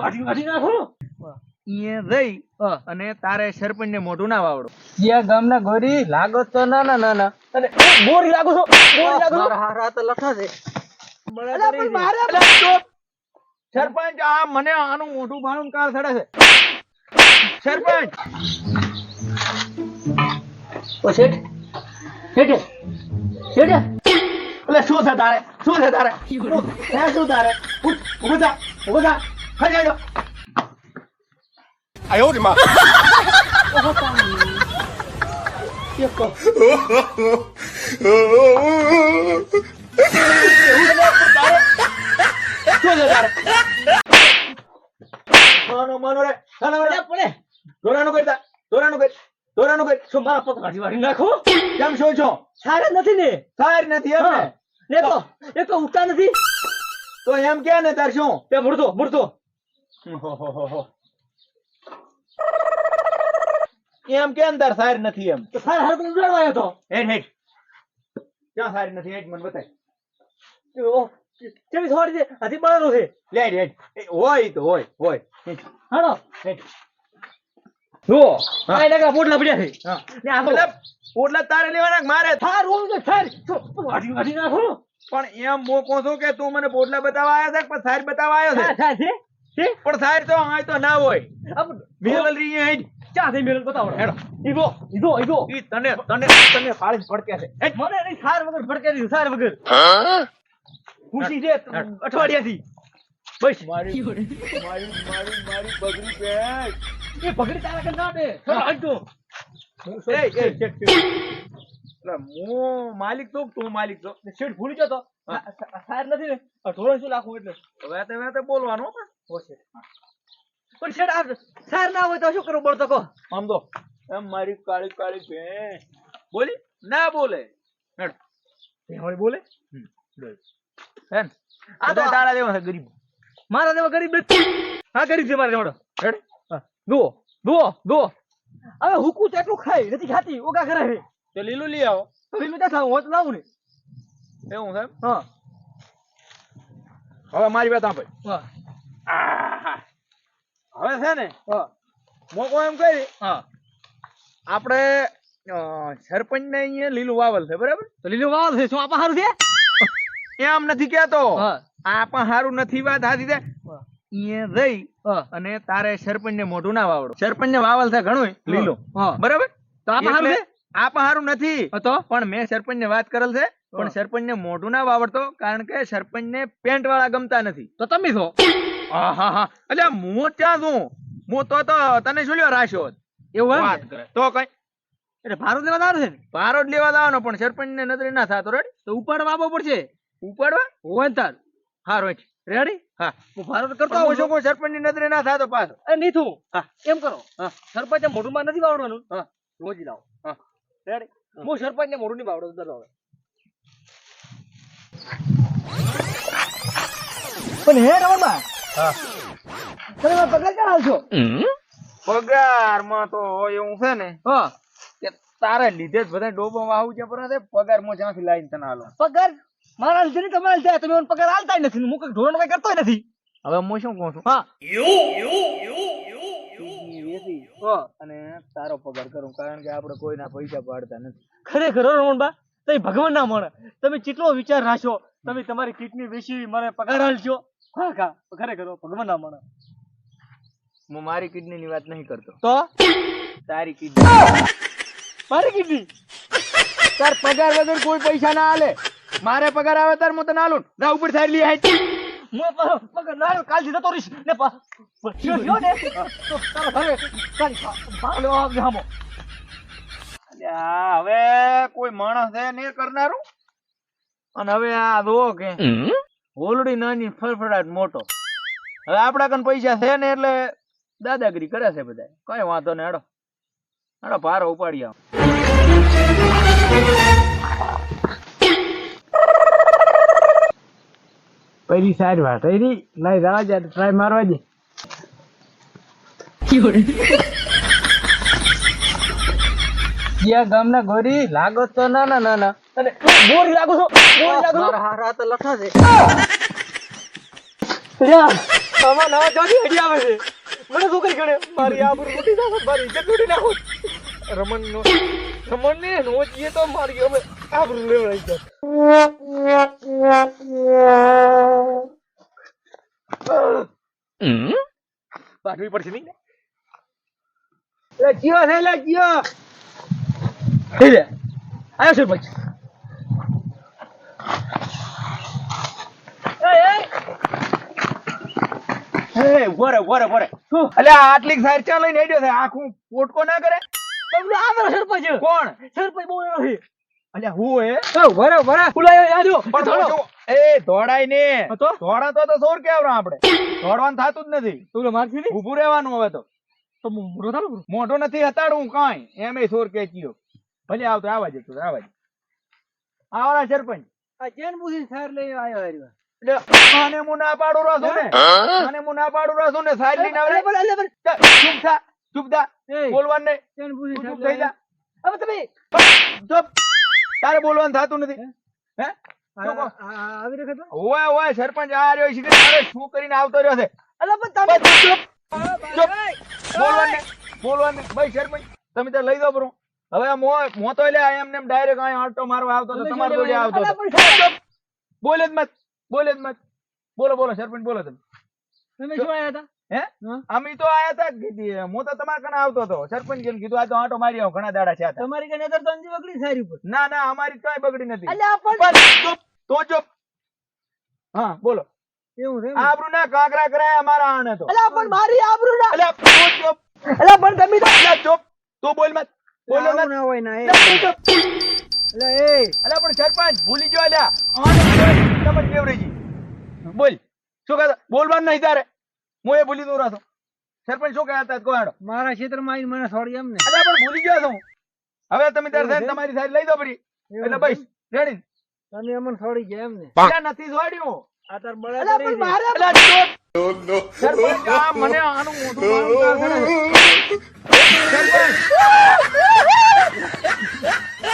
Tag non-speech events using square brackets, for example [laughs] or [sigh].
વાઢી વાઢી નાખો. અહીંયા જઈ અને તારે સરપંચ ને મોઢું ના વાવડો. જ્યાં ગામના ગોરી લાગો તો ના ના ના ના અને ગોરી લાગો છો ગોરી લાગો છો. મારા હારા તો લઠા છે. સરપંચ આ મને આનું મોઢું ભાણું કાર થડે છે. સરપંચ! ઓ શેઠ. શેઠ. શેઠ. એટલે શું છે તારે? શું છે તારે? શું હે, તારે ઉઠ, ઊભો થા ઊભો થા ખાઈ જાજો 哎呦我的妈！ શું છે તારે માનો માનો રે હાલો, હાલો. પડે દોરાનું કરતા દોરાનું કર દોરાનું કર શું મારા પગ વાઢી વાઢી નાખો કેમ શું છો સારે નથી ને સાર નથી એમ ને હા. ને તો એ તો ઉઠતા નથી તો એમ કે ને તાર શું તે મૂર્તો મૂર્તો [laughs] એમ કે અંદર તાર સાર નથી એમ. સારા હારે તો ઉડાડવા તો? હેડ હેડ. ક્યાં સાર નથી હેડ મને બતાય. ઓ, કેવી થોડી છે? હજી બળેલું છે. લે હેડ હોય તો હોય હોય. હેડ, હેડ. જુઓ. આ નકા પોટલા પડ્યા છે? હા. ને આ મતલબ પોટલા તારે લેવાના મારે? થાર ઓમ તો થાર વાડી વાઢી નાખો. પણ એમ મો કહો છું કે તું મને પોટલા બતાવવા આવ્યો છે પણ સાર બતાવવા આવ્યો છે? છે. પણ સાર તો આ તો ના હોય. આપ મેલ રહી હેડ ચા થઈ મેલ બતાવો? હેડો. ઈગો ઈગો ઈગો ઈ તને તને તને ફાળી જ ભડકે છે. મને નહીં સાર વગર ભડકે દીધું સાર વગર. ખુશી છે અઠવાડિયાથી. બસ. મારી મારી મારી મારી બગડી પેટ એ પકડી તારા કે ના દે ચાલો હાલતો એ એ એટલે હું માલિક તો તું માલિક તો શેઠ ભૂલી જતો સાહેબ નથી ને? ઢોરણ શું લાખું એટલે? હવે તે બોલવાનું હો. શેઠ પણ શેઠ આ સાર ના હોય તો શું કરવું પડતો કહો? આમ તો એમ મારી કાળી કાળી બોલી? ના બોલે. હેડ. બોલે? આ તો છે ગરીબ. મારા જેવા ગરીબ હા ગરીબ છે મારા જેવડો હેડ. હા. જુઓ જુઓ જુઓ. હવે હુકું એટલું ખાય નથી ખાતી ઓગા કરે છે. તો લીલું લઈ આવો. તો લીલું ત્યાં ખાવું? હોય લાવું ને. એવું છે હા. હવે મારી વાત સાંભળ. હા. હવે છે ને મોકો એમ કરી. આપણે સરપંચ ને અહીંયા લીલું વાવલ છે બરાબર? તો લીલું વાવલ છે શું આપા સારું છે? એમ નથી કેતો હા. આ પણ હારું નથી વાત હાથી અહીંયા રહી અને તારે સરપંચ ને મોઢું ના વાવડો. સરપંચ ને વાવલ છે ઘણું લીલો. બરાબર? તો આપા સારું છે એટલે આ પણ હારું નથી. પણ મેં સરપંચ ને વાત કરેલ છે પણ સરપંચ ને મોઢું ના વાવડતો કારણ કે સરપંચ ને પેન્ટ વાળા ગમતા નથી. તો તમે છો? હા હા હા એટલે હું ત્યાં છું હું તો તો તને શું લ્યો રાખ્યો એવું એમ? વાત કરે. તો કઈ? એટલે ભારું લેવા દારું છે ભારો જ લેવા દાવાનો પણ સરપંચ ને નજરે ના થાતો રેડી તો ઉપાડવા આવવો પડશે. ઉપાડવા? હોય તાર. હારો હેઠ. રેડી હા. હું ભારો કરતો હું આવું શું સરપંચની નજરે ના થાતો પાછો. એ નીથુ હા. એમ કરો. હા. સરપંચ ને મોઢું માં નથી વાવડવાનું હા. રોજ લાવો. હા. રેડી હું. સરપંચ ને મોઢું ની વાવડો દર હવે પણ હે રમણબા હા તમે પગાર ક્યાં હાલશો પગારમાં તો એવું છે ને હા. કે તારે લીધે જ બધા ડોબો આવું છે પર પગારમાં જ્યાંથી લાઈન તને હાલો પગાર? મારા હાલ ને તમારા હાલ તમે મને પગાર હાલતા નથી. હું કઈ ધોરણ કઈ કરતો નથી. હવે હું શું કહું છું? હા. ઈ વેચી હા અને તારો પગાર કરું કારણ કે આપણે કોઈના પૈસા પાડતા નથી. ખરેખર રમણબા તમે ભગવાન ના મળે તમે કેટલો વિચાર રાખશો? તમે તમારી કિડની વેચી મને પગાર હાલશો હા કા ખરેખર હો, ભગવાન ના મને. હું મારી કિડની ની વાત નહીં કરતો. તો? તારી કિડની. મારી કિડની? તાર પગાર વગર કોઈ પૈસા ના આલે. મારે પગાર આવે તાર હું તને આલું ના. ઉપર થાય લઈ આય. હું પગાર ના આવ્યો, કાલથી જતો રહીશ. ને પ- પ- થયો- થયો ને. તો તારો ઘરે કાંઈ ભા- ભાગ લેવા આવજે હામો. હવે કોઈ માણસ છે ને કરનારું? અને હવે આ જો કે હોલડી નાની ફરફડાટ મોટો. હવે આપડા કન પૈસા છે ને એટલે દાદાગીરી કરે છે બધા કઈ વાંધો ને હેડો. હેડો ભારો ઉપાડી આવ. પહેલી સારી વાત થઈ લઈ જવા ટ્રાય મારવા દે. જ્યાં ગામના ગોરી લાગો તો ના ના ના ના. અને બોરી લાગુ છું બોરી લાગુ છો. મારા હારા તો લઠા છે. લ્યા, આમાં નવા જોડી હજી આવે છે. મને શું કરી ગણે? મારી આબરૂ લૂટી નાખો મારી ઇજ્જત લૂટી નાખો. રમણ નો રમણ ને નો જીએ તો મારી હવે આબરૂ લેવડાઈ જાય પાઠવી પડશે નહીં લે જીઓ છે લે જીઓ. આવ્યો સરપંચ હે ઊભો રે ઊભો રે શું? અલ્યા આટલી સાઈડ ચા લઈને હેડ્યો છે? આખું પોટકો ના કરે? તમને આ મારો સરપંચ. કોણ? સરપંચ બહુ એનો છે. અલ્યા હું હે એ ભરે ભરે. બોલાયો યાદ હો પણ થોડો એ દોડાય ને. તો? દોડા તો તો સોર કેવરા આપણે દોડવાનું થતું જ નથી. તું મારથી નહીં? ઊભું રહેવાનું હવે તો. તો હું મોટો બરો. મોઢો નથી હતાડું કાઈ. એમે સોર કેચીયો ભલે આવતો આવા જતો આવા જ આવરા સરપંચ. આ ચેન પૂછી સાર લઈ આવ્યો હાર્યો એટલે હું ના પાડું રહું ને આને હું ના પાડું રહું ને સાઈડ લઈને આવે ચૂપ થા ચૂપ થા. એ બોલવાનું. નહીં ચેન પૂછી તું સાર ચૂપ થઈ જા. હવે તમે ચૂપ. તારે બોલવાનું થતું નથી. હે? આવી રહ્યો તો? ઓય ઓય સરપંચ આ રહ્યો છે તારે શું કરીને આવતો રહ્યો છે? અલા પણ તમે ચૂપ. ચૂપ. બોલવાનું નહીં, બોલવાનું નહીં. ભાઈ સરપંચ તમે તો લઈ દો બરું. હવે મો મો તો એટલે એમ ને ડાયરેક્ટ અહીં આટો મારવા આવતો તો તમારે જોડે આવતો. બોલે જ મત. બોલે જ મત. બોલો બોલો સરપંચ બોલો તમે. તમે શું આયા હતા? હે? અમે તો આયા હતા કીધી. હું તો તમારા કને આવતો હતો. સરપંચ જેમ કીધું આ તો આટો મારી આવો ઘણા દાડા છે તમારી કને તો અંજી વગડી સારી ઉપર. ના ના અમારી કઈ બગડી નથી. પણ તો જો હા બોલો. એવું છે આબરૂ ના કાકરા કરાય અમારા આણે તો. અલા પણ મારી આબરૂ ના અલ્યા તો જો અલા પણ તમે તો અલ્યા ચૂપ. તું બોલ મત. બોલો ના હોય ના એ અલ્યા એટલે એ અલ્યા પણ સરપંચ ભૂલી ગયો અલ્યા. સરપંચ બેવરેજી બોલ શું કહેતા? બોલવાનું નહીં તારે. હું એ ભૂલી દઉં રાતો સરપંચ શું કહેતા હતા? કોઈ મારા ક્ષેત્રમાં આવીને મને સોરી એમ ને. અલ્યા પણ ભૂલી ગયો છું હવે તમે તાર સાહેબ તમારી સાઈડ લઈ દો પડી એટલે બસ રેડી. તમે અમને છોડી ગયા એમ ને. અલ્યા નથી છોડ્યું. આ તાર બળા કરી મારે સરપંચ આ મને આનું મોઢું [laughs] [laughs] સરપંચ.